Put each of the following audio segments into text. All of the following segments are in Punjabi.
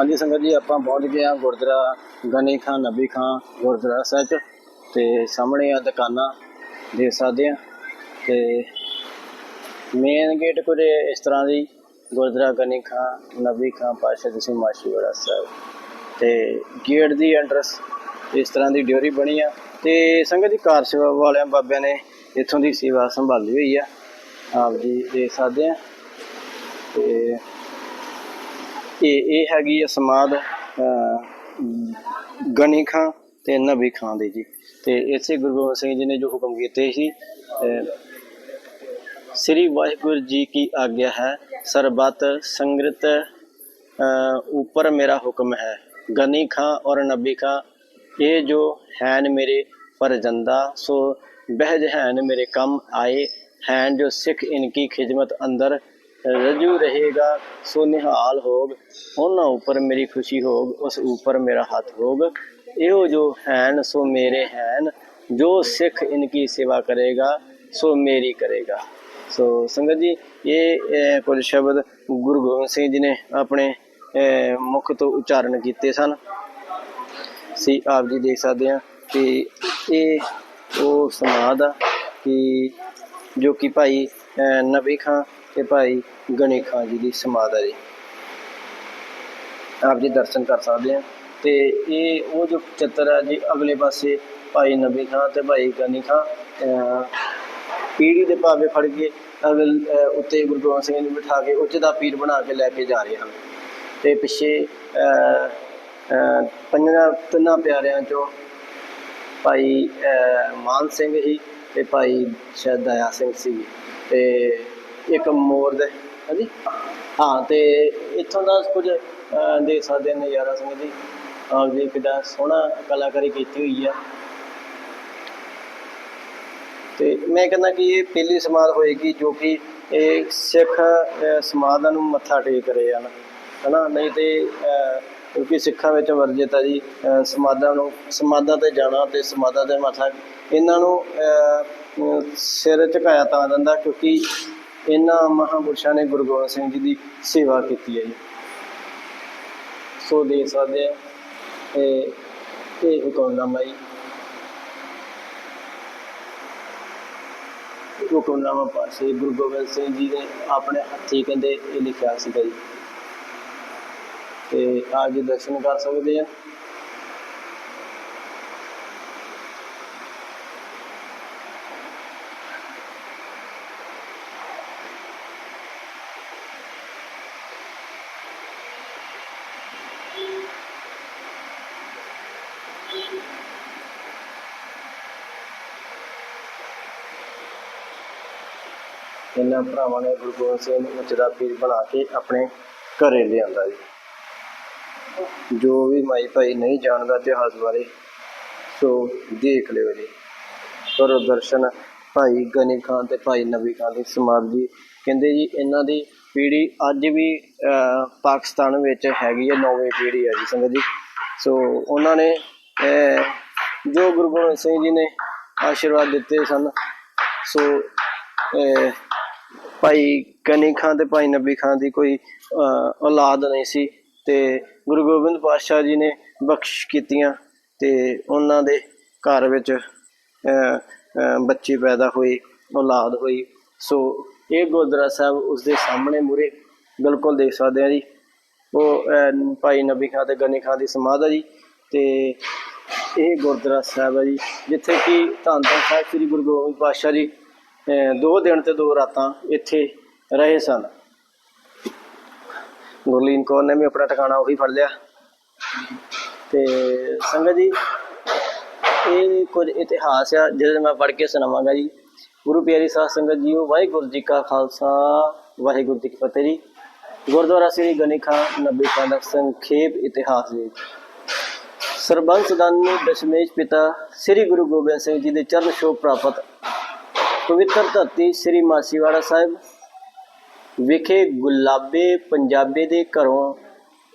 ਹਾਂਜੀ ਸੰਗਤ ਜੀ, ਆਪਾਂ ਪਹੁੰਚ ਗਏ ਆ ਗੁਰਦੁਆਰਾ ਗਨੀ ਖਾਂ, ਨਬੀ ਖਾਂ, ਗੁਰਦੁਆਰਾ ਸਾਹਿਬ 'ਚ ਤੇ ਸਾਹਮਣੇ ਆ ਦੁਕਾਨਾਂ ਦੇਖ ਸਕਦੇ ਆ ਤੇ ਮੇਨ ਗੇਟ ਕੁਝ ਇਸ ਤਰ੍ਹਾਂ ਦੀ, ਗੁਰਦੁਆਰਾ ਗਨੀ ਖਾਂ, ਨਬੀ ਖਾਂ ਪਾਸ਼ਾ ਜੀ ਮਾਸ਼ੀਵਾੜਾ ਸਾਹਿਬ ਤੇ ਗੇਟ ਦੀ ਐਂਟਰਸ ਇਸ ਤਰ੍ਹਾਂ ਦੀ ਡਿਊਰੀ ਬਣੀ ਆ ਤੇ ਸੰਗਤ ਜੀ ਕਾਰ ਸੇਵਾ ਵਾਲਿਆਂ, ਬਾਬਿਆਂ ਨੇ ਇੱਥੋਂ ਦੀ ਸੇਵਾ ਸੰਭਾਲੀ ਹੋਈ ਆ। ਆਪ ਜੀ ਦੇਖ ਸਕਦੇ ਆ ਤੇ ਇਹ ਇਹ ਹੈਗੀ ਆ ਸਮਾਦ ਗਨੀ ਖਾਂ ਤੇ ਨਬੀ ਖਾਂ ਦੇ ਜੀ। ਤੇ ਇਸੇ ਗੁਰੂ ਗੋਬਿੰਦ ਸਿੰਘ ਜੀ ਨੇ ਜੋ ਹੁਕਮ ਕੀਤੇ ਸੀ ਸ੍ਰੀ ਵਾਹਿਗੁਰੂ ਜੀ ਕੀ ਆਗਿਆ ਹੈ, ਸਰਬਤ ਸੰਗ੍ਰਿਤ ਉੱਪਰ ਮੇਰਾ ਹੁਕਮ ਹੈ। ਗਨੀ ਖਾਂ ਔਰ ਨਬੀ ਖਾਂ, ਇਹ ਜੋ ਹੈਨ ਮੇਰੇ ਫਰਜ਼ੰਦਾ ਸੋ ਬਹਿਜ ਹੈਨ ਮੇਰੇ ਕੰਮ ਆਏ। ਹੈਨ ਜੋ ਸਿੱਖ ਇਨਕੀ ਖਿਦਮਤ ਅੰਦਰ ਰਜੂ ਰਹੇਗਾ ਸੋ ਨਿਹਾਲ ਹੋਗ ਉਹਨਾਂ ਉੱਪਰ ਮੇਰੀ ਖੁਸ਼ੀ ਹੋਗ ਉਸ ਉੱਪਰ ਮੇਰਾ ਹੱਥ ਹੋਗ। ਇਹੋ ਜੋ ਹੈਨ ਸੋ ਮੇਰੇ ਹੈਨ ਜੋ ਸਿੱਖ ਇਨਕੀ ਸੇਵਾ ਕਰੇਗਾ ਸੋ ਮੇਰੀ ਕਰੇਗਾ। ਸੋ ਸੰਗਤ ਜੀ ਇਹ ਕੁਝ ਸ਼ਬਦ ਗੁਰੂ ਗੋਬਿੰਦ ਸਿੰਘ ਜੀ ਨੇ ਆਪਣੇ ਅਹ, ਮੁਖ ਤੋਂ ਉਚਾਰਨ ਕੀਤੇ ਸਨ। ਸੀ ਆਪ ਜੀ ਦੇਖ ਸਕਦੇ ਆ ਕਿ ਇਹ ਉਹ ਸਮਾਦ ਆ ਕਿ ਜੋ ਕਿ ਭਾਈ ਅਹ, ਨਬੀ ਖਾਂ ਤੇ ਭਾਈ ਗਣੀ ਖਾਂ ਜੀ ਦੀ ਸਮਾਧ ਹੈ ਜੀ। ਆਪ ਜੀ ਦਰਸ਼ਨ ਕਰ ਸਕਦੇ ਆ। ਤੇ ਇਹ ਉਹ ਜੋ ਚਿੱਤਰ ਹੈ ਜੀ ਅਗਲੇ ਪਾਸੇ ਭਾਈ ਨਬੀ ਖਾਂ ਤੇ ਭਾਈ ਗਨੀ ਖਾਂ ਪੀੜੀ ਦੇ ਭਾਵੇਂ ਫੜ ਕੇ ਅਗਲ ਉੱਤੇ ਗੁਰੂ ਗੋਬਿੰਦ ਸਿੰਘ ਨੂੰ ਬਿਠਾ ਕੇ ਉੱਚ ਦਾ ਪੀਰ ਬਣਾ ਕੇ ਲੈ ਕੇ ਜਾ ਰਹੇ ਹਨ। ਤੇ ਪਿੱਛੇ ਅਹ, ਅਹ, ਪੰਜਾਂ ਤਿੰਨਾਂ ਪਿਆਰਿਆਂ ਚੋਂ ਭਾਈ ਅਹ, ਮਾਨ ਸਿੰਘ ਹੀ ਤੇ ਭਾਈ ਸ਼ਾਇਦ ਦਇਆ ਸਿੰਘ ਸੀ। ਤੇ ਇੱਕ ਮੋਰ ਦੇ। ਹਾਂਜੀ। ਹਾਂ ਤੇ ਇੱਥੋਂ ਦਾ ਕੁਝ ਦੇਖ ਸਕਦੇ ਨੇ ਨਜ਼ਾਰਾ ਸਿੰਘ ਜੀ। ਆਪ ਜੀ ਕਿੱਡਾ ਸੋਹਣਾ ਕਲਾਕਾਰੀ ਕੀਤੀ ਹੋਈ ਆ। ਤੇ ਮੈਂ ਕਹਿੰਦਾ ਕਿ ਇਹ ਪਹਿਲੀ ਸਮਾਦ ਹੋਏਗੀ ਜੋ ਕਿ ਇਹ ਸਿੱਖ ਸਮਾਦਾਂ ਨੂੰ ਮੱਥਾ ਟੇਕ ਰਹੇ ਹਨ। ਹਨਾ? ਨਹੀਂ ਤੇ ਕਿਉਂਕਿ ਸਿੱਖਾਂ ਵਿੱਚ ਵਰਜਿਤ ਆ ਜੀ ਸਮਾਦਾਂ ਨੂੰ ਸਮਾਦਾਂ ਤੇ ਜਾਣਾ ਤੇ ਸਮਾਦਾਂ ਤੇ ਮੱਥਾ ਇਹਨਾਂ ਨੂੰ ਸਿਰ ਝੁਕਾਇਆ ਤਾਂ ਜਾਂਦਾ ਕਿਉਂਕਿ ਇਹਨਾਂ ਮਹਾਂਪੁਰਸ਼ਾਂ ਨੇ ਗੁਰੂ ਗੋਬਿੰਦ ਸਿੰਘ ਜੀ ਦੀ ਸੇਵਾ ਕੀਤੀ ਹੈ ਜੀ। ਸੋ ਦੇਖ ਸਕਦੇ ਆ ਇਹ ਇਹ ਹੁਕਮਨਾਮਾ ਜੀ। ਹੁਕਮਨਾਮਾ ਪਾਸੇ ਗੁਰੂ ਗੋਬਿੰਦ ਸਿੰਘ ਜੀ ਨੇ ਆਪਣੇ ਹੱਥੀਂ ਕਹਿੰਦੇ ਇਹ ਲਿਖਿਆ ਸੀਗਾ ਜੀ। ਤੇ ਅੱਜ ਦਰਸ਼ਨ ਕਰ ਸਕਦੇ ਆ। ਇਹਨਾਂ ਭਰਾਵਾਂ ਨੇ ਗੁਰੂ ਗੋਬਿੰਦ ਸਿੰਘ ਨੂੰ ਉੱਚ ਪੀਰ ਬਣਾ ਕੇ ਆਪਣੇ ਘਰੇ ਲਿਆਂਦਾ ਜੀ। ਜੋ ਵੀ ਮਾਈ ਭਾਈ ਨਹੀਂ ਜਾਣਦਾ ਇਤਿਹਾਸ ਬਾਰੇ, ਸੋ ਦੇਖ ਲਿਓ ਜੀ। ਕਰੋ ਦਰਸ਼ਨ ਭਾਈ ਗਨੀ ਖਾਨ ਤੇ ਭਾਈ ਨਬੀ ਖਾਨ ਦੀ ਸਮਾਧ ਜੀ। ਕਹਿੰਦੇ ਜੀ, ਇਹਨਾਂ ਦੀ ਪੀੜ੍ਹੀ ਅੱਜ ਵੀ ਪਾਕਿਸਤਾਨ ਵਿੱਚ ਹੈਗੀ ਹੈ, ਨੌਵੀਂ ਪੀੜ੍ਹੀ ਹੈ ਜੀ ਸੰਗਤ ਜੀ। ਸੋ ਉਹਨਾਂ ਨੇ ਜੋ ਗੁਰੂ ਗੋਬਿੰਦ ਸਿੰਘ ਜੀ ਨੇ ਆਸ਼ੀਰਵਾਦ ਦਿੱਤੇ ਸਨ, ਸੋ ਭਾਈ ਕਨੀ ਖਾਨ ਤੇ ਭਾਈ ਨਬੀ ਖਾਨ ਦੀ ਕੋਈ ਔਲਾਦ ਨਹੀਂ ਸੀ ਤੇ ਗੁਰੂ ਗੋਬਿੰਦ ਪਾਤਸ਼ਾਹ ਜੀ ਨੇ ਬਖਸ਼ਿਸ਼ ਕੀਤੀਆਂ ਤੇ ਉਹਨਾਂ ਦੇ ਘਰ ਵਿੱਚ ਬੱਚੇ ਪੈਦਾ ਹੋਏ ਔਲਾਦ ਹੋਈ। ਸੋ ਇਹ ਗੁਰਦੁਆਰਾ ਸਾਹਿਬ ਉਸ ਦੇ ਸਾਹਮਣੇ ਮੂਰੇ ਬਿਲਕੁਲ ਦੇਖ ਸਕਦੇ ਆ ਜੀ। ਉਹ ਭਾਈ ਨਬੀ ਖਾਨ ਤੇ ਗਨੀ ਖਾਨ ਦੀ ਸਮਾਧ ਹੈ ਜੀ ਤੇ ਇਹ ਗੁਰਦੁਆਰਾ ਸਾਹਿਬ ਹੈ ਜੀ, ਜਿੱਥੇ ਕਿ ਧੰਨ ਧੰਨ ਸਾਹਿਬ ਸ੍ਰੀ ਗੁਰੂ ਗੋਬਿੰਦ ਪਾਤਸ਼ਾਹ ਜੀ ਦੋ ਦਿਨ ਤੇ ਦੋ ਰਾਤਾਂ ਇੱਥੇ ਰਹੇ ਸਨ। ਗੁਰਲੀਨ ਕੌਰ ਨੇ ਵੀ ਆਪਣਾ ਟਿਕਾਣਾ ਉਹੀ ਫੜ ਲਿਆ। ਤੇ ਸੰਗਤ ਜੀ, ਇਹ ਕੁਝ ਇਤਿਹਾਸ ਆ, ਜਿਹਦੇ ਮੈਂ ਪੜ੍ਹ ਕੇ ਸੁਣਾਵਾਂਗਾ ਜੀ। ਗੁਰੂ ਪਿਆਰੀ ਸਾਧ ਸੰਗਤ ਜੀਓ ਵਾਹਿਗੁਰੂ ਜੀ ਕਾ ਖਾਲਸਾ, ਵਾਹਿਗੁਰੂ ਜੀ ਕੀ ਫਤਿਹ ਜੀ। ਗੁਰਦੁਆਰਾ ਸ੍ਰੀ ਗਨੀ ਖਾਨ ਨੱਬੇ ਖਾਨ ਦਾ ਸੰਖੇਪ ਇਤਿਹਾਸ ਜੀ ਸਰਬੰਸ ਦਾਨੀ ਦਸ਼ਮੇਸ਼ ਪਿਤਾ ਸ੍ਰੀ ਗੁਰੂ ਗੋਬਿੰਦ ਸਿੰਘ ਜੀ ਦੇ ਚਰਨ ਛੋਹ ਪ੍ਰਾਪਤ ਪਵਿੱਤਰ ਧਰਤੀ ਸ੍ਰੀ ਮਾਸੀਵਾੜਾ ਸਾਹਿਬ ਵਿਖੇ ਗੁਲਾਬੇ ਪੰਜਾਬੇ ਦੇ ਘਰੋਂ,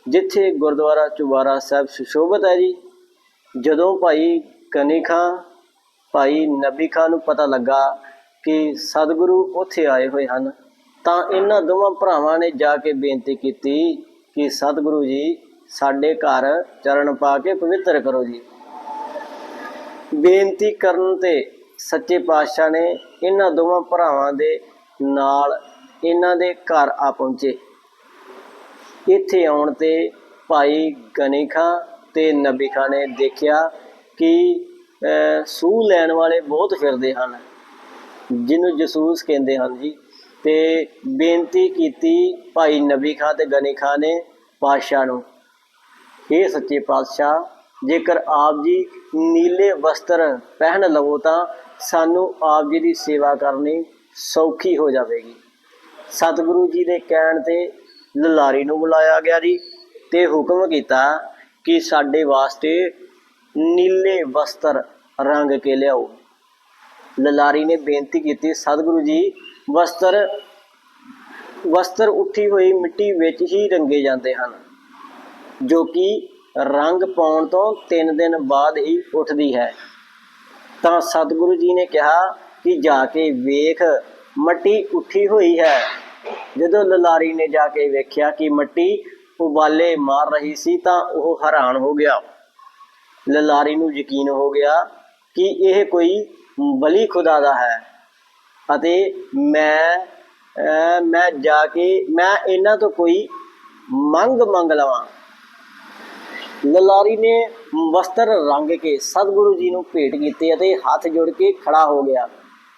ਜਿੱਥੇ ਗੁਰਦੁਆਰਾ ਚੁਬਾਰਾ ਸਾਹਿਬ ਸੁਸ਼ੋਭਿਤ ਹੈ ਜੀ। ਜਦੋਂ ਭਾਈ ਕਨੀ ਖਾਂ, ਭਾਈ ਨਬੀ ਖਾਂ ਨੂੰ ਪਤਾ ਲੱਗਾ ਕਿ ਸਤਿਗੁਰੂ ਉੱਥੇ ਆਏ ਹੋਏ ਹਨ, ਤਾਂ ਇਹਨਾਂ ਦੋਵਾਂ ਭਰਾਵਾਂ ਨੇ ਜਾ ਕੇ ਬੇਨਤੀ ਕੀਤੀ ਕਿ ਸਤਿਗੁਰੂ ਜੀ, ਸਾਡੇ ਘਰ ਚਰਨ ਪਾ ਕੇ ਪਵਿੱਤਰ ਕਰੋ ਜੀ। ਬੇਨਤੀ ਕਰਨ ਤੇ ਸੱਚੇ ਪਾਤਸ਼ਾਹ ਨੇ ਇਹਨਾਂ ਦੋਵਾਂ ਭਰਾਵਾਂ ਦੇ ਨਾਲ ਇਹਨਾਂ ਦੇ ਘਰ ਆ ਪਹੁੰਚੇ। ਇੱਥੇ ਆਉਣ ਤੇ ਭਾਈ ਗਨੀ ਖਾਂ ਤੇ ਨਬੀ ਖਾਂ ਨੇ ਦੇਖਿਆ ਕਿ ਅਹ, ਸੂਹ ਲੈਣ ਵਾਲੇ ਬਹੁਤ ਫਿਰਦੇ ਹਨ ਜਿਹਨੂੰ ਜਸੂਸ ਕਹਿੰਦੇ ਹਨ ਜੀ। ਤੇ ਬੇਨਤੀ ਕੀਤੀ ਭਾਈ ਨਬੀ ਖਾਂ ਤੇ ਗਨੀ ਖਾਂ ਨੇ ਪਾਤਸ਼ਾਹ ਨੂੰ ਇਹ ਸੱਚੇ ਪਾਤਸ਼ਾਹ ਜੇਕਰ ਆਪ ਜੀ ਨੀਲੇ ਵਸਤਰ ਪਹਿਨ ਲਵੋ ਤਾਂ ਸਾਨੂੰ ਆਪ ਜੀ ਦੀ ਸੇਵਾ ਕਰਨੀ ਸੌਖੀ ਹੋ ਜਾਵੇਗੀ। ਸਤਿਗੁਰੂ ਜੀ ਦੇ ਕਹਿਣ ਤੇ ਲਲਾਰੀ ਨੂੰ ਬੁਲਾਇਆ ਗਿਆ ਜੀ ਤੇ ਹੁਕਮ ਕੀਤਾ ਕਿ ਸਾਡੇ ਵਾਸਤੇ ਨੀਲੇ ਵਸਤਰ ਰੰਗ ਕੇ ਲਿਆਓ। ਲਲਾਰੀ ਨੇ ਬੇਨਤੀ ਕੀਤੀ, ਸਤਿਗੁਰੂ ਜੀ, ਵਸਤਰ ਵਸਤਰ ਉੱਠੀ ਹੋਈ ਮਿੱਟੀ ਵਿੱਚ ਹੀ ਰੰਗੇ ਜਾਂਦੇ ਹਨ, ਜੋ ਕਿ ਰੰਗ ਪਾਉਣ ਤੋਂ 3 ਦਿਨ ਬਾਅਦ ਹੀ ਉੱਠਦੀ ਹੈ। ਤਾਂ ਸਤਿਗੁਰੂ ਜੀ ਨੇ ਕਿਹਾ ਕਿ ਜਾ ਕੇ ਵੇਖ ਮੱਟੀ ਉੱਠੀ ਹੋਈ ਹੈ। ਜਦੋਂ ਲਲਾਰੀ ਨੇ ਜਾ ਕੇ ਵੇਖਿਆ ਕਿ ਮੱਟੀ ਉਬਾਲੇ ਮਾਰ ਰਹੀ ਸੀ ਤਾਂ ਉਹ ਹੈਰਾਨ ਹੋ ਗਿਆ। ਲਲਾਰੀ ਨੂੰ ਯਕੀਨ ਹੋ ਗਿਆ ਕਿ ਇਹ ਕੋਈ ਬਲੀ ਖੁਦਾ ਦਾ ਹੈ ਅਤੇ ਮੈਂ ਅਹ, ਮੈਂ ਜਾ ਕੇ ਮੈਂ ਇਹਨਾਂ ਤੋਂ ਕੋਈ ਮੰਗ ਮੰਗ ਲਵਾਂ। ਲਲਾਰੀ ਨੇ ਵਸਤਰ ਰੰਗ ਕੇ ਸਤਿਗੁਰੂ ਜੀ ਨੂੰ ਭੇਟ ਕੀਤੇ ਅਤੇ ਹੱਥ ਜੋੜ ਕੇ ਖੜਾ ਹੋ ਗਿਆ।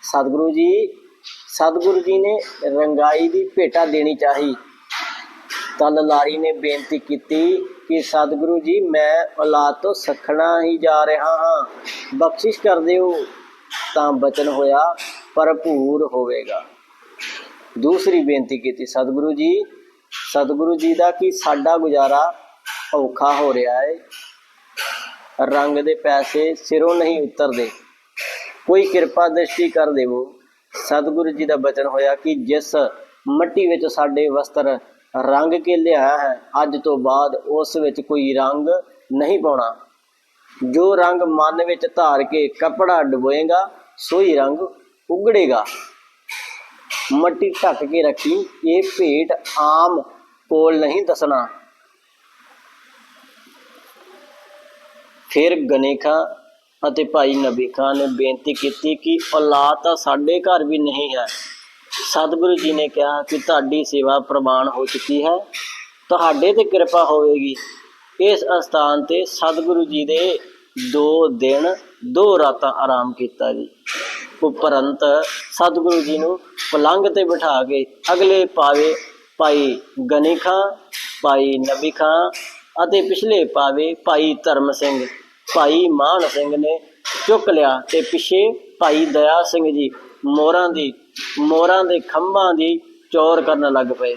ਸਤਿਗੁਰੂ ਜੀ ਸਤਿਗੁਰੂ ਜੀ ਨੇ ਰੰਗਾਈ ਦੀ ਭੇਟਾ ਦੇਣੀ ਚਾਹੀ। ਤਾਂ ਲਲਾਰੀ ਨੇ ਬੇਨਤੀ ਕੀਤੀ ਕਿ ਸਤਿਗੁਰੂ ਜੀ, ਮੈਂ ਔਲਾਦ ਤੋਂ ਸਖਣਾ ਹੀ ਜਾ ਰਿਹਾ ਹਾਂ। ਬਖਸ਼ਿਸ਼ ਕਰ ਦਿਓ, ਤਾਂ ਬਚਨ ਹੋਇਆ, ਭਰਪੂਰ ਹੋਵੇਗਾ। ਦੂਸਰੀ ਬੇਨਤੀ ਕੀਤੀ, ਸਤਿਗੁਰੂ ਜੀ ਸਤਿਗੁਰੂ ਜੀ ਦਾ ਕਿ ਸਾਡਾ ਗੁਜ਼ਾਰਾ ਔਖਾ ਹੋ ਰਿਹਾ ਹੈ ਰੰਗ ਦੇ ਪੈਸੇ ਸਿਰੋਂ ਨਹੀਂ ਉਤਰਦੇ। ਕੋਈ ਕਿਰਪਾ ਦ੍ਰਿਸ਼ਟੀ ਕਰ ਦੇਵੋ। ਸਤਿਗੁਰੂ ਜੀ ਦਾ ਬਚਨ ਹੋਇਆ ਕਿ ਜਿਸ ਮਿੱਟੀ ਵਿੱਚ ਸਾਡੇ ਵਸਤਰ ਰੰਗ ਕੇ ਲਿਆ ਹੈ, ਅੱਜ ਤੋਂ ਬਾਅਦ ਉਸ ਵਿੱਚ ਕੋਈ ਰੰਗ ਨਹੀਂ ਪਾਉਣਾ। ਜੋ ਰੰਗ ਮਨ ਵਿੱਚ ਧਾਰ ਕੇ ਕਪੜਾ ਡੁਬੋਏਗਾ, ਸੋਈ ਰੰਗ ਉਗੜੇਗਾ। ਮੱਟੀ ਢੱਕ ਕੇ ਰੱਖੀ, ਇਹ ਭੇਟ ਆਮ ਕੋਲ ਨਹੀਂ ਦੱਸਣਾ। ਫਿਰ ਗਨੇਖਾ ਅਤੇ ਭਾਈ ਨਬੀ ਖਾਨ ਨੇ ਬੇਨਤੀ ਕੀਤੀ ਕਿ ਔਲਾਦ ਤਾਂ ਸਾਡੇ ਘਰ ਵੀ ਨਹੀਂ ਹੈ। ਸਤਿਗੁਰੂ ਜੀ ਨੇ ਕਿਹਾ ਕਿ ਤੁਹਾਡੀ ਸੇਵਾ ਪ੍ਰਵਾਨ ਹੋ ਚੁੱਕੀ ਹੈ। ਤੁਹਾਡੇ ਤੇ ਕਿਰਪਾ ਹੋਵੇਗੀ। ਇਸ ਅਸਥਾਨ ਤੇ ਸਤਿਗੁਰੂ ਜੀ ਦੇ ਦੋ ਦਿਨ, ਦੋ ਰਾਤਾਂ ਆਰਾਮ ਕੀਤਾ ਜੀ। ਉਪਰੰਤ ਸਤਿਗੁਰੂ ਜੀ ਨੂੰ ਪਲੰਗ ਤੇ ਬਿਠਾ ਕੇ ਅਗਲੇ ਪਾਵੇ ਭਾਈ ਗਨੀ ਖਾਂ, ਭਾਈ ਨਬੀ ਖਾਂ ਅਤੇ ਪਿਛਲੇ ਪਾਵੇ ਭਾਈ ਧਰਮ ਸਿੰਘ, ਭਾਈ ਮਾਨ ਸਿੰਘ ਨੇ ਚੁੱਕ ਲਿਆ ਤੇ ਪਿੱਛੇ ਭਾਈ ਦਇਆ ਸਿੰਘ ਜੀ ਮੋਰਾਂ ਦੀ, ਮੋਰਾਂ ਦੇ ਖੰਭਾਂ ਦੀ ਚੋਰ ਕਰਨ ਲੱਗ ਪਏ।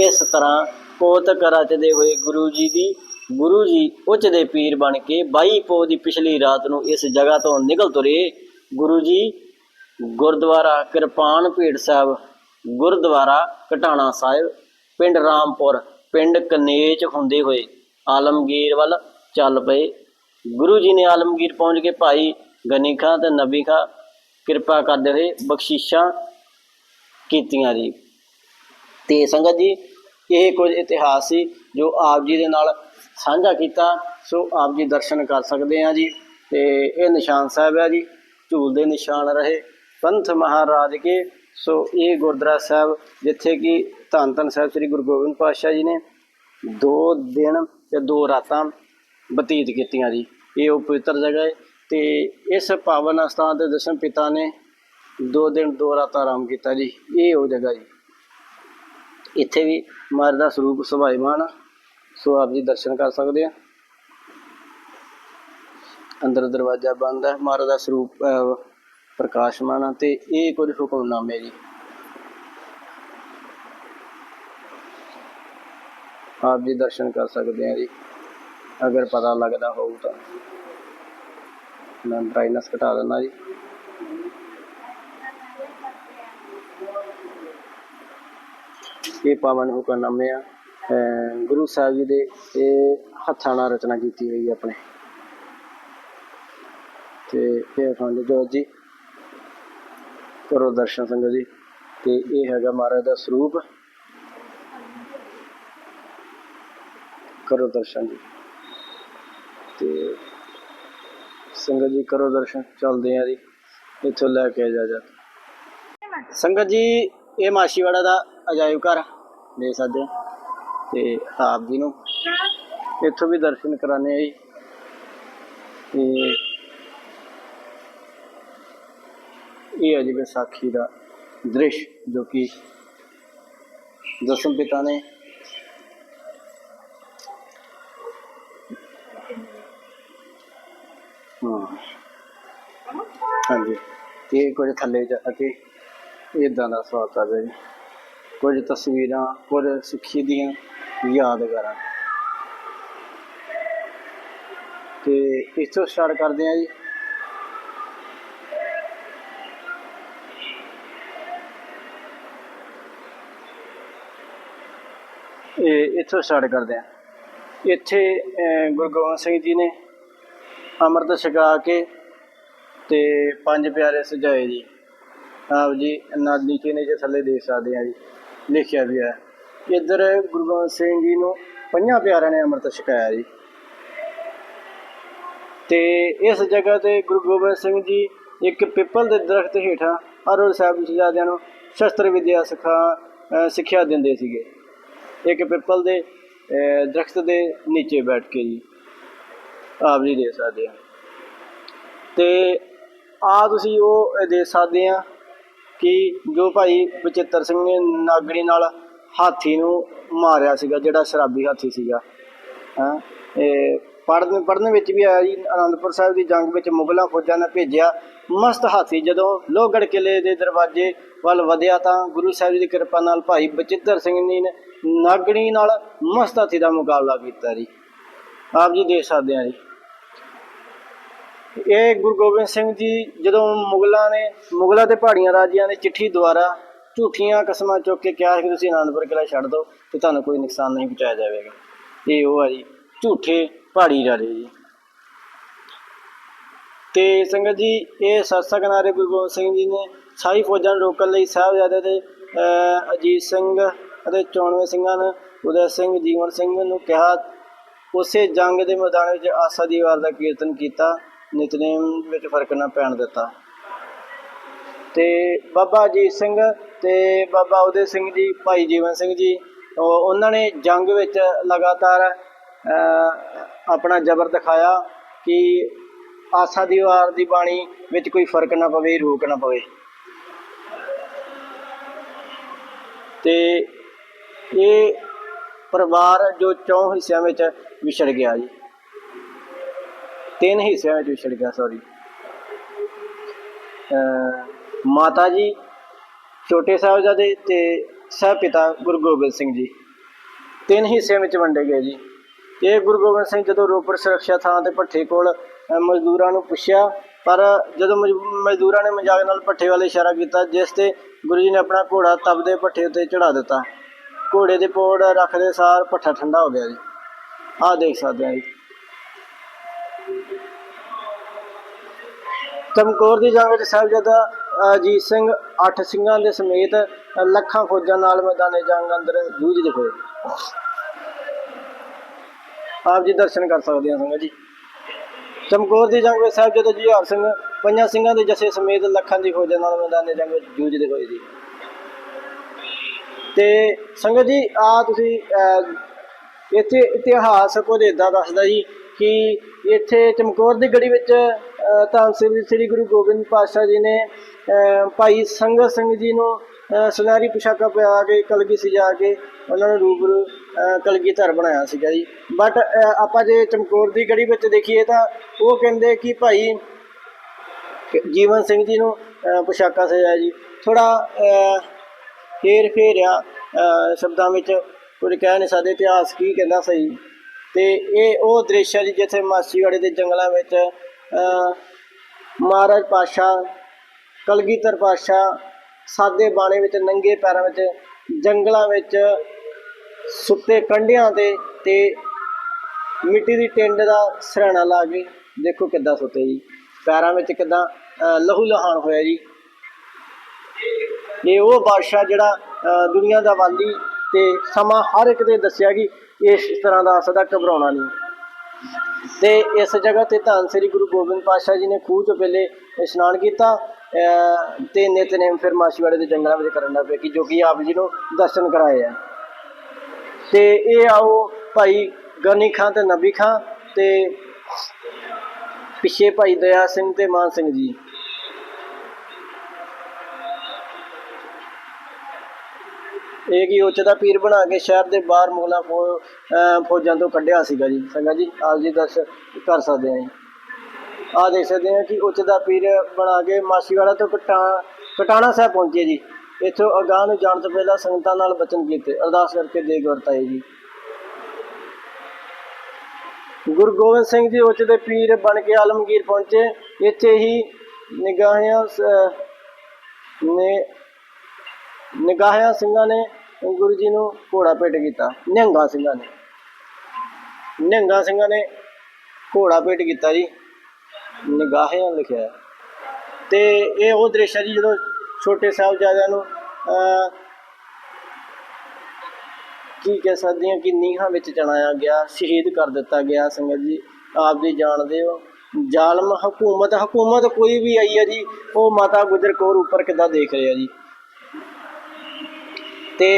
ਇਸ ਤਰ੍ਹਾਂ ਕੋਤਕ ਰਚਦੇ ਹੋਏ ਗੁਰੂ ਜੀ ਦੀ, ਗੁਰੂ ਜੀ ਉੱਚ ਦੇ ਪੀਰ ਬਣ ਕੇ 22 ਪੋ ਦੀ ਪਿਛਲੀ ਰਾਤ ਨੂੰ ਇਸ ਜਗ੍ਹਾ ਤੋਂ ਨਿਕਲ ਤੁਰੇ। ਗੁਰੂ ਜੀ ਗੁਰਦੁਆਰਾ ਕਿਰਪਾਨ ਭੇਟ ਸਾਹਿਬ, ਗੁਰਦੁਆਰਾ ਕਟਾਣਾ ਸਾਹਿਬ, ਪਿੰਡ ਰਾਮਪੁਰ ਪਿੰਡ ਕਨੇਚ ਹੁੰਦੇ ਹੋਏ ਆਲਮਗੀਰ ਵੱਲ ਚੱਲ ਪਏ। ਗੁਰੂ ਜੀ ਨੇ ਆਲਮਗੀਰ ਪਹੁੰਚ ਕੇ ਭਾਈ ਗਨੀ ਖਾਂ ਤੇ ਨਬੀ ਖਾਂ ਕਿਰਪਾ ਕਰਦੇ ਹੋਏ ਬਖਸ਼ਿਸ਼ਾਂ ਕੀਤੀਆਂ ਜੀ। ਤੇ ਸੰਗਤ ਜੀ, ਇਹ ਕੁਝ ਇਤਿਹਾਸ ਸੀ ਜੋ ਆਪ ਜੀ ਦੇ ਨਾਲ ਸਾਂਝਾ ਕੀਤਾ, ਸੋ ਆਪ ਜੀ ਦਰਸ਼ਨ ਕਰ ਸਕਦੇ ਆ ਜੀ। ਤੇ ਇਹ ਨਿਸ਼ਾਨ ਸਾਹਿਬ ਹੈ ਜੀ, ਝੂਲ ਦੇ ਨਿਸ਼ਾਨ ਰਹੇ। ਪੰਥ ਮਹਾਰਾਜ ਕੇ ਸੋ ਇਹ ਗੁਰਦੁਆਰਾ ਸਾਹਿਬ ਜਿੱਥੇ ਕਿ ਧੰਨ ਧੰਨ ਸਾਹਿਬ ਸ੍ਰੀ ਗੁਰੂ ਗੋਬਿੰਦ ਪਾਤਸ਼ਾਹ ਜੀ ਨੇ ਦੋ ਦਿਨ ਤੇ ਦੋ ਰਾਤਾਂ ਬਤੀਤ ਕੀਤੀਆਂ ਜੀ। ਇਹ ਉਹ ਪਵਿੱਤਰ ਜਗ੍ਹਾ ਹੈ ਤੇ ਇਸ ਪਾਵਨ ਅਸਥਾਨ ਤੇ ਦਸ਼ਮ ਪਿਤਾ ਨੇ ਦੋ ਦਿਨ, ਦੋ ਰਾਤਾਂ ਆਰਾਮ ਕੀਤਾ ਜੀ। ਇਹ ਉਹ ਜਗ੍ਹਾ ਜੀ। ਇੱਥੇ ਵੀ ਮਹਾਰਾਜ ਦਾ ਸਰੂਪ ਸੁਭਾਈਮਾਨ ਸੋ ਆਪ ਜੀ ਦਰਸ਼ਨ ਕਰ ਸਕਦੇ ਆ। ਅੰਦਰ ਦਰਵਾਜ਼ਾ ਬੰਦ ਹੈ। ਮਹਾਰਾਜ ਦਾ ਸਰੂਪ ਪ੍ਰਕਾਸ਼ਮਾਨ ਤੇ ਇਹ ਕੁਝ ਹੁਕਮਨਾਮੇ ਜੀ ਆਪ ਜੀ ਦਰਸ਼ਨ ਕਰ ਸਕਦੇ ਆ ਜੀ। ਅਗਰ ਪਤਾ ਲੱਗਦਾ ਹੋਊ ਤਾਂ। ਮੈਂ ਬ੍ਰਾਈਟਨੈਸ ਘਟਾ ਦਿੰਦਾ ਜੀ। ਇਹ ਪਾਵਨ ਹੁਕਮਨਾਮੇ ਆ। ਗੁਰੂ ਸਾਹਿਬ ਜੀ ਦੇ ਇਹ ਹੱਥਾਂ ਨਾਲ ਰਚਨਾ ਕੀਤੀ ਹੋਈ ਹੈ ਆਪਣੇ। ਤੇ ਇਹ ਅਖੰਡ ਜੋਤ ਜੀ। ਕਰੋ ਦਰਸ਼ਨ ਸੰਗਤ ਜੀ। ਤੇ ਇਹ ਹੈਗਾ ਮਹਾਰਾਜ ਦਾ ਸਰੂਪ। ਕਰੋ ਦਰਸ਼ਨ ਜੀ। ਤੇ ਸੰਗਤ ਜੀ ਕਰੋ ਦਰਸ਼ਨ, ਚੱਲਦੇ ਆ ਜੀ। ਇੱਥੋਂ ਲੈ ਕੇ ਜਾ ਜਾ। ਸੰਗਤ ਜੀ, ਇਹ ਮਾਸ਼ੀਵਾੜਾ ਦਾ ਅਜਾਇਬ ਘਰ ਦੇ ਸਕਦੇ ਤੇ ਆਪ ਜੀ ਨੂੰ ਇੱਥੋਂ ਵੀ ਦਰਸ਼ਨ ਕਰਾਣੇ ਆ ਜੀ। ਤੇ ਇਹ ਹੈ ਜੀ ਵਿਸਾਖੀ ਦਾ ਦ੍ਰਿਸ਼, ਜੋ ਕਿ ਦਸਮ ਪਿਤਾ ਨੇ ਹਾਂਜੀ। ਤੇ ਕੁਝ ਥੱਲੇ ਜਾ ਕੇ ਇਦਾਂ ਦਾ ਸਵਾਦ ਆ ਜੀ ਕੁਝ ਤਸਵੀਰਾਂ, ਕੁਝ ਸਿੱਖੀ ਦੀਆਂ ਯਾਦਗਾਰਾਂ। ਤੇ ਇੱਥੋਂ ਸਟਾਰਟ ਕਰਦੇ ਆ ਜੀ। ਇਹ ਇੱਥੋਂ ਸਟਾਰਟ ਕਰਦੇ ਆ ਇੱਥੇ ਗੁਰੂ ਗੋਬਿੰਦ ਸਿੰਘ ਜੀ ਨੇ ਅੰਮ੍ਰਿਤ ਛਕਾ ਕੇ ਤੇ ਪੰਜ ਪਿਆਰੇ ਸਜਾਏ ਜੀ। ਆਪ ਜੀ ਨਾਲ ਲਿਖੇ ਨੇ ਜੇ ਥੱਲੇ ਦੇਖ ਸਕਦੇ ਆ ਜੀ, ਲਿਖਿਆ ਵੀ ਹੈ ਇੱਧਰ ਗੁਰੂ ਗੋਬਿੰਦ ਸਿੰਘ ਜੀ ਨੂੰ ਪੰਜਾਂ ਪਿਆਰਿਆਂ ਨੇ ਅੰਮ੍ਰਿਤ ਛਕਾਇਆ ਜੀ। ਤੇ ਇਸ ਜਗ੍ਹਾ ਤੇ ਗੁਰੂ ਗੋਬਿੰਦ ਸਿੰਘ ਜੀ ਇੱਕ ਪਿੱਪਲ ਦੇ ਦਰਖਤ ਹੇਠਾਂ ਅਰੋੜ ਸਾਹਿਬ ਜੀ ਸ਼ਹਿਜ਼ਾਦਿਆਂ ਨੂੰ ਸ਼ਸਤਰ, ਵਿਦਿਆ, ਸਿਖਾ ਸਿੱਖਿਆ ਦਿੰਦੇ ਸੀਗੇ। ਇੱਕ ਪਿੱਪਲ ਦੇ, ਅਹ, ਦਰਖਤ ਦੇ ਨੀਚੇ ਬੈਠ ਕੇ ਜੀ। ਆਪ ਜੀ ਦੇ ਸਕਦੇ ਆ। ਤੇ ਆ ਤੁਸੀਂ ਉਹ ਦੇਖ ਸਕਦੇ ਆ ਕਿ ਜੋ ਭਾਈ ਬਚਿੱਤਰ ਸਿੰਘ ਨੇ ਨਾਗਰੀ ਨਾਲ ਹਾਥੀ ਨੂੰ ਮਾਰਿਆ ਸੀਗਾ, ਜਿਹੜਾ ਸ਼ਰਾਬੀ ਹਾਥੀ ਸੀਗਾ। ਹਾਂ? ਇਹ ਪੜ੍ਹਨ ਪੜ੍ਹਨ ਵਿੱਚ ਵੀ ਆਇਆ ਜੀ, ਅਨੰਦਪੁਰ ਸਾਹਿਬ ਦੀ ਜੰਗ ਵਿੱਚ ਮੁਗਲਾਂ ਫੌਜਾਂ ਨੇ ਭੇਜਿਆ ਮਸਤ ਹਾਥੀ। ਜਦੋਂ ਲੋਹਗੜ੍ਹ ਕਿਲੇ ਦੇ ਦਰਵਾਜ਼ੇ ਵੱਲ ਵਧਿਆ ਤਾਂ ਗੁਰੂ ਸਾਹਿਬ ਜੀ ਦੀ ਕਿਰਪਾ ਨਾਲ ਭਾਈ ਬਚਿੱਤਰ ਸਿੰਘ ਜੀ ਨੇ ਨਾਗਣੀ ਨਾਲ ਮਸਤ ਹਾਥੀ ਦਾ ਮੁਕਾਬਲਾ ਕੀਤਾ ਜੀ। ਆਪ ਜੀ ਦੇਖ ਸਕਦੇ ਆ ਜੀ। ਇਹ ਗੁਰੂ ਗੋਬਿੰਦ ਸਿੰਘ ਜੀ ਜਦੋਂ ਮੁਗਲਾਂ ਨੇ ਮੁਗਲਾਂ ਤੇ ਪਹਾੜੀਆਂ ਰਾਜਿਆਂ ਨੇ ਚਿੱਠੀ ਦੁਆਰਾ ਝੂਠੀਆਂ ਕਸਮਾਂ ਚੁੱਕ ਕੇ ਕਿਹਾ ਕਿ ਤੁਸੀਂ ਆਨੰਦਪੁਰ ਕਿਲਾ ਛੱਡ ਦਿਓ ਤੇ ਤੁਹਾਨੂੰ ਕੋਈ ਨੁਕਸਾਨ ਨਹੀਂ ਪਹੁੰਚਾਇਆ ਜਾਵੇਗਾ। ਇਹ ਉਹ ਆ ਜੀ ਝੂਠੇ ਪਹਾੜੀ ਰਾਜੇ ਜੀ। ਤੇ ਸੰਗਤ ਜੀ ਇਹ ਸਤਸੰਗ ਕਿਨਾਰੇ ਗੁਰੂ ਗੋਬਿੰਦ ਸਿੰਘ ਜੀ ਨੇ ਸਾਈ ਫੌਜਾਂ ਨੂੰ ਰੋਕਣ ਲਈ ਸਾਹਿਬਜ਼ਾਦੇ ਤੇ ਅਹ, ਅਜੀਤ ਸਿੰਘ ਅਤੇ ਚੌਣਵੇਂ ਸਿੰਘਾਂ ਨੇ ਉਦੈ ਸਿੰਘ ਜੀਵਨ ਸਿੰਘ ਨੂੰ ਕਿਹਾ, ਉਸੇ ਜੰਗ ਦੇ ਮੈਦਾਨ ਵਿੱਚ ਆਸਾ ਦੀ ਵਾਰ ਦਾ ਕੀਰਤਨ ਕੀਤਾ, ਨਿਤਨੇਮ ਵਿੱਚ ਫ਼ਰਕ ਨਾ ਪੈਣ ਦਿੱਤਾ। ਤੇ ਬਾਬਾ ਅਜੀਤ ਸਿੰਘ ਤੇ ਬਾਬਾ ਉਦੈ ਸਿੰਘ ਜੀ, ਭਾਈ ਜੀਵਨ ਸਿੰਘ ਜੀ ਉਹਨਾਂ ਨੇ ਜੰਗ ਵਿੱਚ ਲਗਾਤਾਰ ਆਪਣਾ ਜ਼ਬਰ ਦਿਖਾਇਆ ਕਿ ਆਸਾ ਦੀ ਵਾਰ ਦੀ ਬਾਣੀ ਵਿੱਚ ਕੋਈ ਫ਼ਰਕ ਨਾ ਪਵੇ ਰੋਕ ਨਾ ਪਵੇ। ਤੇ ਇਹ ਪਰਿਵਾਰ ਜੋ ਚੌਂ ਹਿੱਸਿਆਂ ਵਿੱਚ ਵਿਛੜ ਗਿਆ ਜੀ। ਤਿੰਨ ਹਿੱਸਿਆਂ ਵਿੱਚ ਵਿਛੜ ਗਿਆ ਸੌਰੀ ਮਾਤਾ ਜੀ, ਛੋਟੇ ਸਾਹਿਬਜ਼ਾਦੇ ਤੇ ਸਹਿ ਪਿਤਾ ਗੁਰੂ ਗੋਬਿੰਦ ਸਿੰਘ ਜੀ। ਤਿੰਨ ਹਿੱਸਿਆਂ ਵਿੱਚ ਵੰਡੇ ਗਏ ਜੀ। ਇਹ ਗੁਰੂ ਗੋਬਿੰਦ ਸਿੰਘ ਜਦੋਂ ਰੋਪੜ ਸੁਰੱਖਿਆ ਥਾਂ ਤੇ ਭੱਠੇ ਕੋਲ ਮਜ਼ਦੂਰਾਂ ਨੂੰ ਪੁੱਛਿਆ, ਪਰ ਜਦੋਂ ਮਜ- ਮਜ਼ਦੂਰਾਂ ਨੇ ਮਜ਼ਾਕ ਨਾਲ ਭੱਠੇ ਵਾਲੇ ਇਸ਼ਾਰਾ ਕੀਤਾ, ਜਿਸ ਤੇ ਗੁਰੂ ਜੀ ਨੇ ਆਪਣਾ ਘੋੜਾ ਤਬਦੇ ਭੱਠੇ ਉੱਤੇ ਚੜਾ ਦਿੱਤਾ। ਘੋੜੇ ਦੇ ਪੋੜ ਰੱਖਦੇ ਸਾਰ ਭੱਠਾ ਠੰਡਾ ਹੋ ਗਿਆ ਜੀ। ਆਹ ਦੇਖ ਸਕਦੇ ਆ ਜੀ। ਚਮਕੌਰ ਦੀ ਜੰਗ ਵਿੱਚ ਸਾਹਿਬਜ਼ਾਦਾ ਅਜੀਤ ਸਿੰਘ ਅੱਠ ਸਿੰਘਾਂ ਦੇ ਸਮੇਤ ਲੱਖਾਂ ਫੌਜਾਂ ਨਾਲ ਮੈਦਾਨੇ ਜੰਗ ਅੰਦਰ ਜੂਝਦੇ ਹੋਏ। ਆਪ ਜੀ ਦਰਸ਼ਨ ਕਰ ਸਕਦੇ ਆ ਸੰਗਤ ਜੀ। ਚਮਕੌਰ ਦੀ ਜੰਗ ਵਿੱਚ ਸਾਹਿਬਜ਼ਾਦਾ ਜੁਝਾਰ ਸਿੰਘ ਪੰਜਾਂ ਸਿੰਘਾਂ ਦੇ ਜਥੇ ਸਮੇਤ ਲੱਖਾਂ ਦੀ ਫੌਜਾਂ ਨਾਲ ਮੈਦਾਨੇ ਜੰਗ ਵਿੱਚ ਜੂਝਦੇ ਹੋਏ ਜੀ। ਤੇ ਸੰਗਤ ਜੀ ਆ ਤੁਸੀਂ ਇੱਥੇ ਇਤਿਹਾਸ ਕੁਝ ਇਦਾਂ ਦੱਸਦਾ ਜੀ ਕਿ ਇੱਥੇ ਚਮਕੌਰ ਦੀ ਗੜੀ ਵਿੱਚ ਅ, ਧੰਨ ਸ੍ਰੀ ਸ੍ਰੀ ਗੁਰੂ ਗੋਬਿੰਦ ਪਾਤਸ਼ਾਹ ਜੀ ਨੇ ਭਾਈ ਸੰਗਤ ਸਿੰਘ ਜੀ ਨੂੰ ਸੁਨਹਿਰੀ ਪੁਸ਼ਾਕਾਂ ਪਿਆ ਕੇ ਕਲਗੀ ਸਜਾ ਕੇ ਉਹਨਾਂ ਨੂੰ ਰੂਬਰੂ ਅ, ਕਲਗੀਧਰ ਬਣਾਇਆ ਸੀਗਾ ਜੀ। ਬਟ ਆਪਾਂ ਜੇ ਚਮਕੌਰ ਦੀ ਗੜੀ ਵਿੱਚ ਦੇਖੀਏ ਤਾਂ ਉਹ ਕਹਿੰਦੇ ਕਿ ਭਾਈ ਜੀਵਨ ਸਿੰਘ ਜੀ ਨੂੰ ਅ, ਪੁਸ਼ਾਕਾਂ ਸਜਾਇਆ ਜੀ। ਥੋੜਾ ਫੇਰ ਫੇਰਿਆ ਅ, ਸ਼ਬਦਾਂ ਵਿੱਚ ਕੁਝ ਕਹਿ ਨਹੀਂ ਸਕਦੇ ਇਤਿਹਾਸ ਕੀ ਕਹਿੰਦਾ ਸਹੀ। ਤੇ ਇਹ ਉਹ ਦ੍ਰਿਸ਼ ਹੈ ਜੀ ਜਿੱਥੇ ਮਾਸੀਵਾੜੇ ਦੇ ਜੰਗਲਾਂ ਵਿੱਚ ਮਹਾਰਾਜ ਪਾਸ਼ਾ ਕਲਗੀਧਰ ਪਾਸ਼ਾ ਸਾਦੇ ਬਾਣੇ ਵਿੱਚ ਨੰਗੇ ਪੈਰਾਂ ਵਿੱਚ ਜੰਗਲਾਂ ਵਿੱਚ ਸੁੱਤੇ ਕੰਢਿਆਂ ਤੇ ਤੇ ਮਿੱਟੀ ਦੀ ਟਿੰਡ ਦਾ ਸਰਾਣਾ ਲਾ ਕੇ ਦੇਖੋ ਕਿੱਦਾਂ ਸੁੱਤੇ ਜੀ। ਪੈਰਾਂ ਵਿੱਚ ਕਿੱਦਾਂ ਲਹੂ ਲਹਾਨ ਹੋਇਆ ਜੀ। ਇਹ ਉਹ ਬਾਦਸ਼ਾਹ ਜਿਹੜਾ ਦੁਨੀਆ ਦਾ ਵਾਲੀ ਤੇ ਸਮਾਂ ਹਰ ਇੱਕ ਦੇ ਦੱਸਿਆ ਕਿ ਇਸ ਤਰ੍ਹਾਂ ਦਾ ਸਦਾ ਘਬਰਾਉਣਾ ਨਹੀਂ। ਤੇ ਇਸ ਜਗ੍ਹਾ ਤੇ ਧੰਨ ਸ੍ਰੀ ਗੁਰੂ ਗੋਬਿੰਦ ਪਾਤਸ਼ਾਹ ਜੀ ਨੇ ਖੂਹ ਤੋਂ ਪਹਿਲੇ ਇਸ਼ਨਾਨ ਕੀਤਾ, ਅਹ, ਤੇ ਨਿਤਨੇਮ ਫਿਰ ਮਾਛੀਵਾੜੇ ਦੇ ਜੰਗਲਾਂ ਵਿੱਚ ਕਰਨ ਲੱਗ ਪਏ ਕਿ ਜੋ ਕਿ ਆਪ ਜੀ ਨੂੰ ਦਰਸ਼ਨ ਕਰਾਏ ਆ। ਤੇ ਇਹ ਆਓ ਭਾਈ ਗਨੀ ਖਾਂ ਤੇ ਨਬੀ ਖਾਂ ਤੇ ਪਿੱਛੇ ਭਾਈ ਦਇਆ ਸਿੰਘ ਤੇ ਮਾਨ ਸਿੰਘ ਜੀ। ਇਹ ਕੀ ਉੱਚ ਦਾ ਪੀਰ ਬਣਾ ਕੇ ਸ਼ਹਿਰ ਦੇ ਬਾਹਰ ਮੁਗਲਾਂ ਫੌ- ਫੌਜਾਂ ਤੋਂ ਕੱਢਿਆ ਸੀਗਾ ਜੀ। ਸੰਗਤ ਜੀ, ਆਪ ਜੀ ਦਰਸ਼ਨ ਕਰ ਸਕਦੇ ਆ ਜੀ। ਆ ਦੇਖ ਸਕਦੇ ਆ ਕਿ ਉੱਚ ਦਾ ਪੀਰ ਬਣਾ ਕੇ ਮਾਛੀਵਾੜਾ ਤੋਂ ਕਟਾ, ਕਟਾਣਾ ਸਾਹਿਬ ਪਹੁੰਚੇ ਜੀ। ਇੱਥੋਂ ਅਗਾਂਹ ਨੂੰ ਜਾਣ ਤੋਂ ਪਹਿਲਾਂ ਸੰਗਤਾਂ ਨਾਲ ਬਚਨ ਕੀਤੇ। ਅਰਦਾਸ ਕਰਕੇ ਦੇਗ ਵਰਤਾਏ ਜੀ। ਗੁਰੂ ਗੋਬਿੰਦ ਸਿੰਘ ਜੀ ਉੱਚ ਦੇ ਪੀਰ ਬਣ ਕੇ ਆਲਮਗੀਰ ਪਹੁੰਚੇ। ਇੱਥੇ ਹੀ ਨਿਗਾਹਾਂ ਨੇ ਨਿਗਾਹਿਆ ਸਿੰਘਾਂ ਨੇ ਗੁਰੂ ਜੀ ਨੂੰ ਘੋੜਾ ਭੇਟ ਕੀਤਾ। ਨਿਹੰਗਾ ਸਿੰਘਾਂ ਨੇ। ਨਿਹੰਗਾ ਸਿੰਘਾਂ ਨੇ ਘੋੜਾ ਭੇਟ ਕੀਤਾ ਜੀ। ਨਿਗਾਹਿਆ ਲਿਖਿਆ। ਤੇ ਇਹ ਉਹ ਦ੍ਰਿਸ਼ ਹੈ ਜੀ ਜਦੋਂ ਛੋਟੇ ਸਾਹਿਬਜ਼ਾਦਿਆਂ ਨੂੰ ਅਹ, ਕੀ ਕਹਿ ਸਕਦੇ ਹਾਂ ਕਿ ਨੀਹਾਂ ਵਿੱਚ ਚਣਾਇਆ ਗਿਆ ਸ਼ਹੀਦ ਕਰ ਦਿੱਤਾ ਗਿਆ ਸੰਗਤ ਜੀ। ਆਪ ਜੀ ਜਾਣਦੇ ਹੋ ਜ਼ਾਲਮ ਹਕੂਮਤ ਹਕੂਮਤ ਕੋਈ ਵੀ ਆਈ ਹੈ ਜੀ ਉਹ ਮਾਤਾ ਗੁਜਰ ਕੌਰ ਉੱਪਰ ਕਿੱਦਾਂ ਦੇਖ ਰਿਹਾ ਜੀ? ਤੇ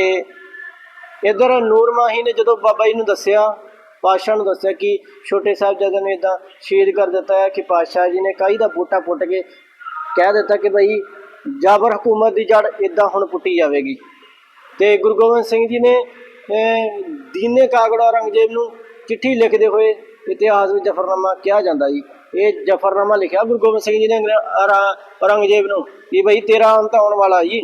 ਇਧਰ ਨੂਰ ਮਾਹੀ ਨੇ ਜਦੋਂ ਬਾਬਾ ਜੀ ਨੂੰ ਦੱਸਿਆ, ਪਾਤਸ਼ਾਹ ਨੂੰ ਦੱਸਿਆ ਕਿ ਛੋਟੇ ਸਾਹਿਬਜ਼ਾਦਿਆਂ ਨੂੰ ਇਦਾਂ ਸ਼ਹੀਦ ਕਰ ਦਿੱਤਾ ਹੈ ਕਿ ਪਾਤਸ਼ਾਹ ਜੀ ਨੇ ਕਾਈ ਦਾ ਬੂਟਾ ਪੁੱਟ ਕੇ ਕਹਿ ਦਿੱਤਾ ਕਿ ਭਈ ਜਾਬਰ ਹਕੂਮਤ ਦੀ ਜੜ ਇਦਾਂ ਹੁਣ ਪੁੱਟੀ ਜਾਵੇਗੀ। ਤੇ ਗੁਰੂ ਗੋਬਿੰਦ ਸਿੰਘ ਜੀ ਨੇ ਦੀਨੇ ਕਾਗੜਾ ਔਰੰਗਜ਼ੇਬ ਨੂੰ ਚਿੱਠੀ ਲਿਖਦੇ ਹੋਏ ਇਤਿਹਾਸ ਵਿੱਚ ਜਫਰਨਾਮਾ ਕਿਹਾ ਜਾਂਦਾ ਜੀ। ਇਹ ਜਫਰਨਾਮਾ ਲਿਖਿਆ ਗੁਰੂ ਗੋਬਿੰਦ ਸਿੰਘ ਜੀ ਨੇ ਔਰੰਗਜ਼ੇਬ ਨੂੰ ਕਿ ਭਈ ਤੇਰਾ ਅੰਤ ਆਉਣ ਵਾਲਾ ਜੀ।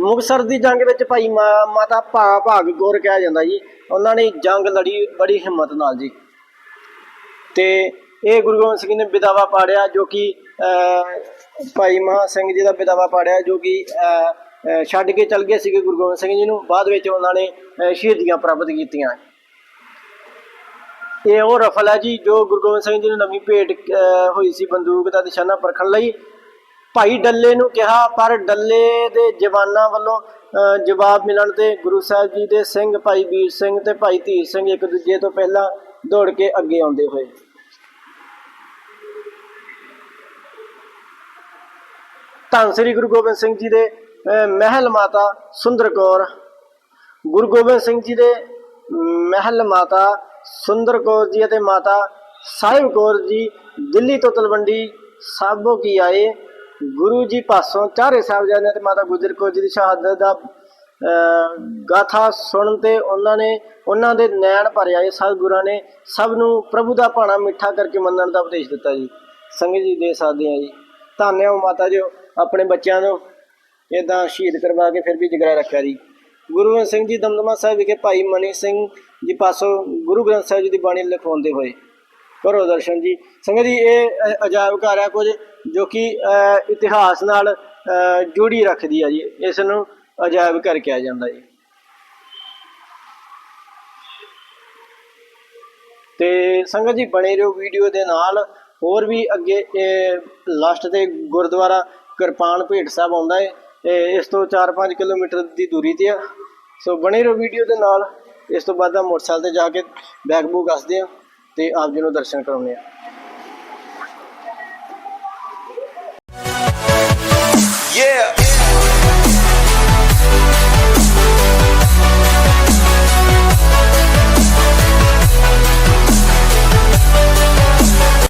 ਮੁਕਤਸਰ ਦੀ ਜੰਗ ਵਿੱਚ ਭਾਈ ਮਾਤਾ ਭਾ ਭਾਗ ਗੋਰ ਕਿਹਾ ਜਾਂਦਾ ਜੀ। ਉਹਨਾਂ ਨੇ ਜੰਗ ਲੜੀ ਬੜੀ ਹਿੰਮਤ ਨਾਲ ਜੀ। ਤੇ ਇਹ ਗੁਰੂ ਗੋਬਿੰਦ ਸਿੰਘ ਨੇ ਵਿਦਾਵਾ ਪਾੜਿਆ ਜੋ ਕਿ ਭਾਈ ਮਹਾ ਸਿੰਘ ਜੀ ਦਾ ਵਿਦਾਵਾ ਪਾੜਿਆ ਜੋ ਕਿ ਅਹ, ਛੱਡ ਕੇ ਚਲ ਗਏ ਸੀਗੇ ਗੁਰੂ ਗੋਬਿੰਦ ਸਿੰਘ ਜੀ ਨੂੰ। ਬਾਅਦ ਵਿੱਚ ਉਹਨਾਂ ਨੇ ਸ਼ਹੀਦੀਆਂ ਪ੍ਰਾਪਤ ਕੀਤੀਆਂ। ਇਹ ਉਹ ਰਫਲ ਹੈ ਜੀ ਜੋ ਗੁਰੂ ਗੋਬਿੰਦ ਸਿੰਘ ਜੀ ਨੂੰ ਨਵੀਂ ਭੇਟ ਅਹ, ਹੋਈ ਸੀ ਬੰਦੂਕ ਦਾ ਨਿਸ਼ਾਨਾ ਪਰਖਣ ਲਈ। ਭਾਈ ਡੱਲੇ ਨੂੰ ਕਿਹਾ ਪਰ ਡੱਲੇ ਦੇ ਜਵਾਨਾਂ ਵੱਲੋਂ ਅਹ, ਜਵਾਬ ਮਿਲਣ ਤੇ ਗੁਰੂ ਸਾਹਿਬ ਜੀ ਦੇ ਸਿੰਘ ਭਾਈ ਵੀਰ ਸਿੰਘ ਤੇ ਭਾਈ ਧੀਰ ਸਿੰਘ ਇੱਕ ਦੂਜੇ ਤੋਂ ਪਹਿਲਾਂ ਦੌੜ ਕੇ ਅੱਗੇ ਆਉਂਦੇ ਹੋਏ। ਧੰਨ ਸ੍ਰੀ ਗੁਰੂ ਗੋਬਿੰਦ ਸਿੰਘ ਜੀ ਦੇ ਅਹ, ਮਹਿਲ ਮਾਤਾ ਸੁੰਦਰ ਕੌਰ ਗੁਰੂ ਗੋਬਿੰਦ ਸਿੰਘ ਜੀ ਦੇ ਮਹਿਲ ਮਾਤਾ ਸੁੰਦਰ ਕੌਰ ਜੀ ਅਤੇ ਮਾਤਾ ਸਾਹਿਬ ਕੌਰ ਜੀ ਦਿੱਲੀ ਤੋਂ ਤਲਵੰਡੀ ਸਾਬੋ ਕੀ ਆਏ ਗੁਰੂ ਜੀ ਪਾਸੋਂ ਚਾਰੇ ਸਾਹਿਬਜ਼ਾਦਿਆਂ ਤੇ ਮਾਤਾ ਗੁਜਰ ਕੌਰ ਜੀ ਦੀ ਸ਼ਹਾਦਤ ਦਾ ਗਾਥਾ ਸੁਣਨ ਤੇ ਉਹਨਾਂ ਨੇ, ਉਹਨਾਂ ਦੇ ਨੈਣ ਭਰਿਆ ਆਏ ਸਤਿਗੁਰਾਂ ਨੇ ਸਭ ਨੂੰ ਪ੍ਰਭੂ ਦਾ ਭਾਣਾ ਮਿੱਠਾ ਕਰਕੇ ਮੰਨਣ ਦਾ ਉਪਦੇਸ਼ ਦਿੱਤਾ ਜੀ। ਸੰਗਤ ਜੀ ਦੇ ਸਕਦੇ ਆ ਜੀ ਧੰਨਵਾਦ ਮਾਤਾ ਜੀ ਆਪਣੇ ਬੱਚਿਆਂ ਨੂੰ ਇਦਾਂ ਸ਼ਹੀਦ ਕਰਵਾ ਕੇ ਫਿਰ ਵੀ ਜਗਰਾ ਰੱਖਿਆ ਜੀ। ਗੁਰੂ ਗੋਬਿੰਦ ਸਿੰਘ ਜੀ ਦਮਦਮਾ ਸਾਹਿਬ ਵਿਖੇ ਭਾਈ ਮਨੀ ਸਿੰਘ ਜੀ ਪਾਸੋਂ ਗੁਰੂ ਗ੍ਰੰਥ ਸਾਹਿਬ ਜੀ ਦੀ ਬਾਣੀ ਲਿਖਾਉਂਦੇ ਹੋਏ ਕਰੋ ਦਰਸ਼ਨ ਜੀ ਸੰਗਤ ਜੀ, ਇਹ ਅਜਾਇਬ ਘਰ ਹੈ ਕੁਝ ਜੋ ਕਿ ਇਤਿਹਾਸ ਨਾਲ ਜੁੜੀ ਰੱਖਦੀ ਹੈ ਜੀ। ਇਸ ਨੂੰ ਅਜਾਇਬ ਘਰ ਕਿਹਾ ਜਾਂਦਾ ਜੀ। ਤੇ ਸੰਗਤ ਜੀ, ਬਣੇ ਰਹੋ ਵੀਡੀਓ ਦੇ ਨਾਲ। ਹੋਰ ਵੀ ਅੱਗੇ ਲਾਸਟ ਤੇ ਗੁਰਦੁਆਰਾ ਕਿਰਪਾਨ ਭੇਟ ਸਾਹਿਬ ਆਉਂਦਾ ਹੈ ਇਸ ਤੋਂ 4-5 ਕਿਲੋਮੀਟਰ ਦੀ ਦੂਰੀ ਤੇ ਆ। ਸੋ ਬਣੇ ਰਹੋ ਵੀਡੀਓ ਦੇ ਨਾਲ। ਇਸ ਤੋਂ ਬਾਅਦ ਆ ਮੋਟਰਸਾਈਕਲ ਤੇ ਜਾ ਕੇ ਬੈਗ ਬੂਗ ਕੱਸਦੇ ਆ ਤੇ ਆਪ ਜੀ ਨੂੰ ਦਰਸ਼ਨ ਕਰਾਉਂਦੇ ਆ। Yeah.